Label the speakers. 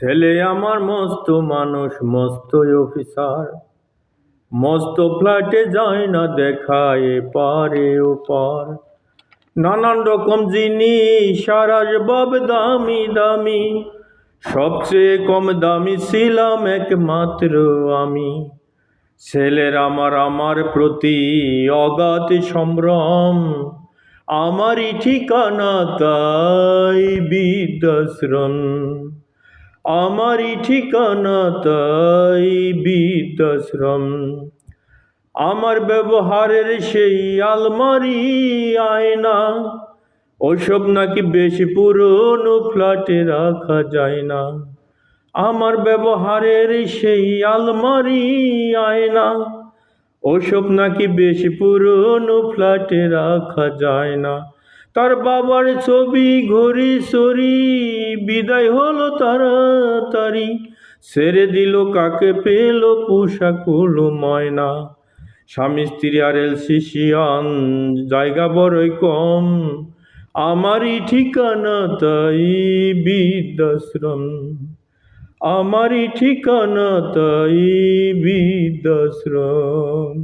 Speaker 1: ছেলে আমার মস্ত মানুষ, মস্ত অফিসার। মস্ত ফ্ল্যাটে যায় না দেখা এপারে পার। নানান রকম জিনিস আর আসবাব দামি দামি। সবচেয়ে কম দামি ছিলাম একমাত্র আমি। ছেলের আমার আমার প্রতি অগাধ সম্ভ্রম। আমারই ঠিকানা তাই বৃদ্ধাশ্রম। আমারই ঠিকানা তাই বৃদ্ধাশ্রম আমার ব্যবহারের সেই আলমারি, আয়না, ওসব নাকি বেশি পুরনো ফ্ল্যাটে রাখা যায় না। আমার ব্যবহারের সেই আলমারি, আয়না, ওসব নাকি বেশি পুরনো ফ্ল্যাটে রাখা যায় না। তার বাবার ছবি ঘড়ি সরি, বিদায় হলো তাড়াতাড়ি। সেরে দিল কাকে পেল পোশাক হলো ময়না। স্বামী স্ত্রী আর এলসিসিয়ান জায়গা বড়ই কম। আমারই ঠিকানা তাই বৃদ্ধাশ্রম। আমারই ঠিকানা তাই বৃদ্ধাশ্রম।